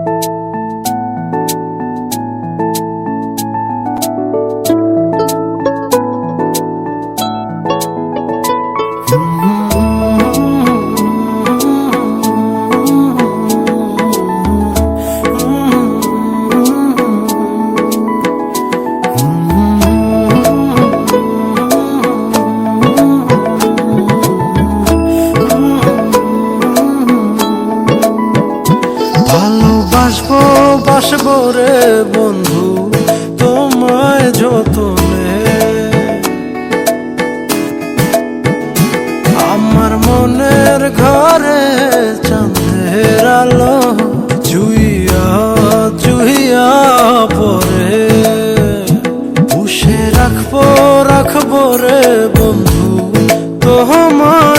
ভালোবাসবো বাসবো রে বন্ধু, তোমায় যতনে। আমার মনের ঘরে চাঁদের আলো চুইয়া চুইয়া পরে পুষে রাখব রাখব রে বন্ধু, তোমায়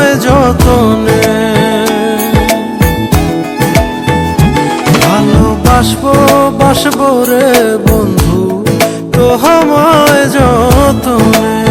ভালোবাসবো বাসবো রে বন্ধু তো আমায় যতনে।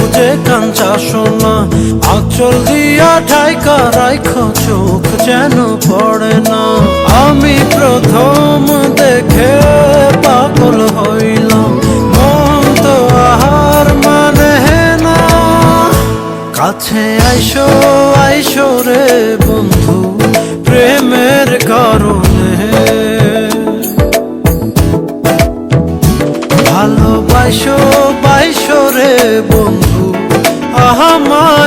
যে কাঞ্চা সোনা আচল দিয়া ঠাইকা রাইখ, চোখ যেন পড়ে না। আমি প্রথম দেখে পাগল হইলাম, মন তো আহার মানে না। কাছে আইসো আইসো রে বন্ধু, প্রেমের কারণে। ভালোবাসো, বাইসো রে বন্ধু আহামায়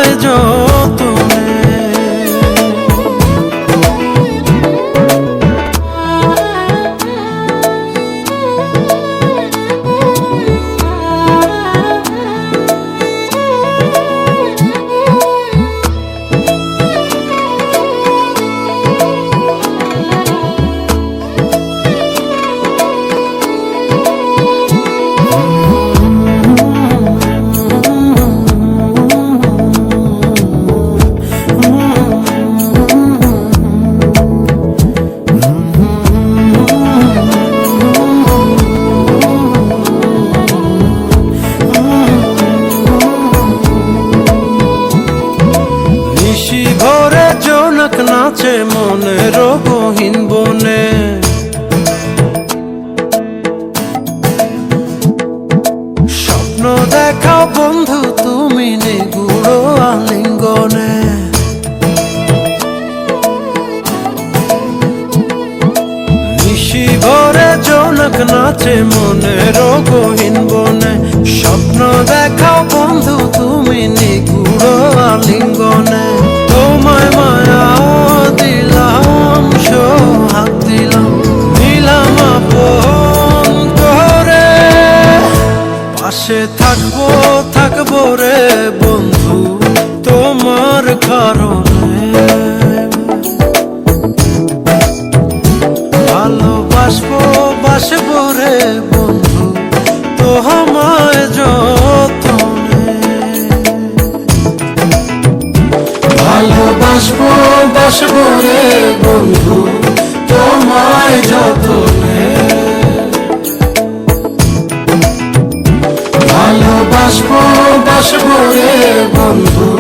নাচে মনে রবহীন বনে। স্বপ্ন দেখাও বন্ধু, তুমি নিগুড়ো আলিঙ্গনে। নিশি ভরে জনক নাচে মনে, রোগহীন বনে। পাশে থাকব থাকব রে বন্ধু, তোমার কারণে। ভালোবাসবো, বাসবো রে বন্ধু, তো আমায় যতনে। ভালোবাসবো, বাসবো রে বন্ধু, তোমায় যতনে। বাসবো রে বন্ধু।